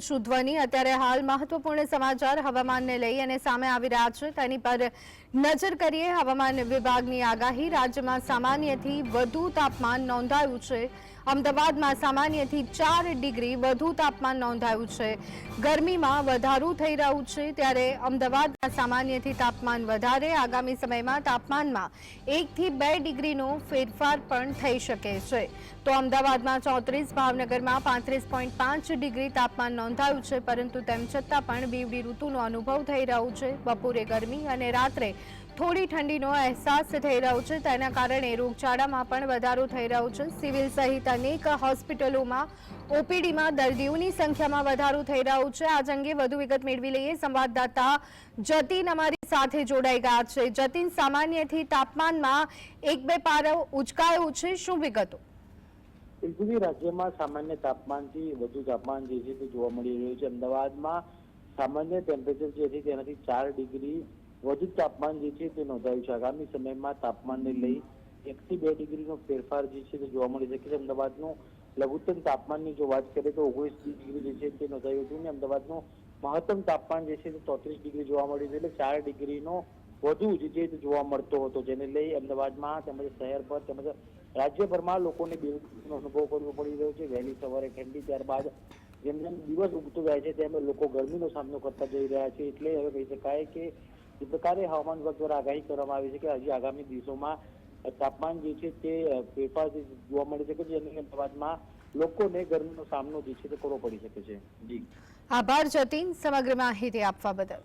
છું અત્યારે હાલ મહત્વપૂર્ણ સમાચાર હવામાનને લઈ અને સામે આવી રહ્યા છે. તેની પર નજર કરીએ. હવામાન વિભાગની આગાહી, રાજ્યમાં સામાન્યથી વધુ તાપમાન નોંધાયું છે. અમદાવાદમાં સામાન્યથી ચાર ડિગ્રી વધુ તાપમાન નોંધાયું છે. ગરમીમાં વધારો થઈ રહ્યું છે ત્યારે અમદાવાદમાં સામાન્યથી તાપમાન વધારે. આગામી સમયમાં તાપમાનમાં એકથી બે ડિગ્રીનો ફેરફાર પણ થઈ શકે છે. તો અમદાવાદમાં ચોત્રીસ, ભાવનગરમાં પાંત્રીસ પોઈન્ટ પાંચ ડિગ્રી તાપમાન નોંધાયું છે, પરંતુ તેમ છતાં પણ બીવડી ઋતુનો અનુભવ થઈ રહ્યો છે. બપોરે ગરમી અને રાત્રે થોડી ઠંડીનો અહેસાસ થઈ રહ્યો છે. તેના કારણે રોગચાળામાં પણ વધારો થઈ રહ્યો છે. સિવિલ સહિત અનેક હોસ્પિટલોમાં ઓપીડીમાં દર્દીઓની સંખ્યામાં વધારો થઈ રહ્યો છે. આજ અંગે વધુ વિગત મેળવી લઈએ. સંવાદદાતા જતીન અમારી સાથે જોડાઈ ગયા છે. જતીન, સામાન્યથી તાપમાનમાં એક બે પારો ઉચકાયો છે. શું વિગતો? રાજ્યમાં સામાન્ય તાપમાનથી વધુ તાપમાન જે છે તે જોવા મળી રહ્યું છે. અમદાવાદમાં સામાન્ય ટેમ્પરેચર જે છે તેનાથી ચાર ડિગ્રી વધુ તાપમાન જે છે તે નોંધાયું છે. આગામી સમયમાં તાપમાનને લઈ એકથી બે ડિગ્રીનો ફેરફાર જે છે તે જોવા મળી શકે છે અમદાવાદનું લઘુત્તમ તાપમાનની જો વાત કરીએ તો ઓગણીસ ડિગ્રી જે છે તે નોંધાયું હતું ને અમદાવાદનું મહત્તમ તાપમાન જે છે તે ચોત્રીસ ડિગ્રી જોવા મળ્યું છે. એટલે ચાર ડિગ્રીનો વધુ જે છે તે જોવા મળતો હતો. જેને લઈ અમદાવાદમાં તેમજ શહેર પર તેમજ રાજ્યભરમાં લોકોને બેરોજગારીનો અનુભવ કરવો પડી રહ્યો છે. વહેલી સવારે ઠંડી ત્યારબાદ જેમ જેમ દિવસ ઉગતો જાય છે તેમ લોકો ગરમીનો સામનો કરતા જઈ રહ્યા છે. એટલે હવે કહી શકાય કે જે પ્રકારે હવામાન વિભાગ દ્વારા આગાહી કરવામાં આવી છે કે હજી આગામી દિવસોમાં તાપમાન જે છે તે ફેરફાર જોવા મળે છે કે અમદાવાદમાં લોકોને ગરમીનો સામનો જે છે તે કરવો પડી શકે છે. જી. આભાર, જતીન. સમગ્ર માહિતી આપવા બદલ.